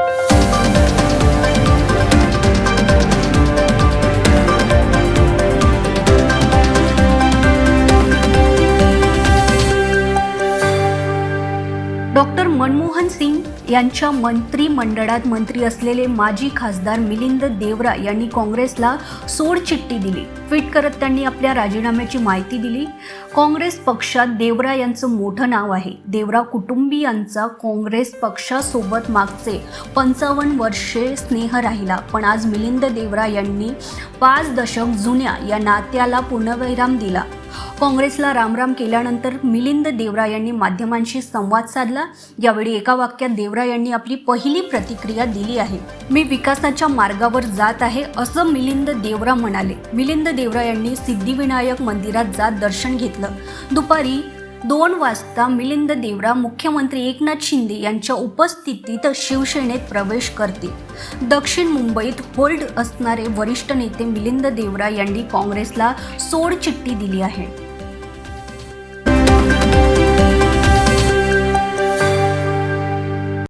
Bye. Doctor Manmohan Singh यांच्या मंत्रिमंडळात मंत्री असलेले माजी खासदार मिलिंद देवरा यांनी काँग्रेसला सोडचिठ्ठी दिली. ट्विट करत त्यांनी आपल्या राजीनाम्याची माहिती दिली. काँग्रेस पक्षात देवरा यांचं मोठं नाव आहे. देवरा कुटुंबियांचा काँग्रेस पक्षासोबत मागचे पंचावन्न वर्षे स्नेह राहिला. पण आज मिलिंद देवरा यांनी पाच दशक जुन्या या नात्याला पूर्णविराम दिला. काँग्रेसला रामराम केल्यानंतर मिलिंद देवरा यांनी माध्यमांशी संवाद साधला. यावेळी एका वाक्यात देवरा यांनी आपली पहिली प्रतिक्रिया दिली आहे. मी विकासाच्या मार्गावर जात आहे असं मिलिंद देवरा म्हणाले. मिलिंद देवरा यांनी सिद्धिविनायक मंदिरात जात दर्शन घेतलं. दुपारी दोन वाजता मिलिंद देवरा मुख्यमंत्री एकनाथ शिंदे यांच्या उपस्थितीत शिवसेनेत प्रवेश करतील. दक्षिण मुंबईत होल्ड असणारे वरिष्ठ नेते मिलिंद देवरा यांनी काँग्रेसला सोडचिठ्ठी दिली आहे.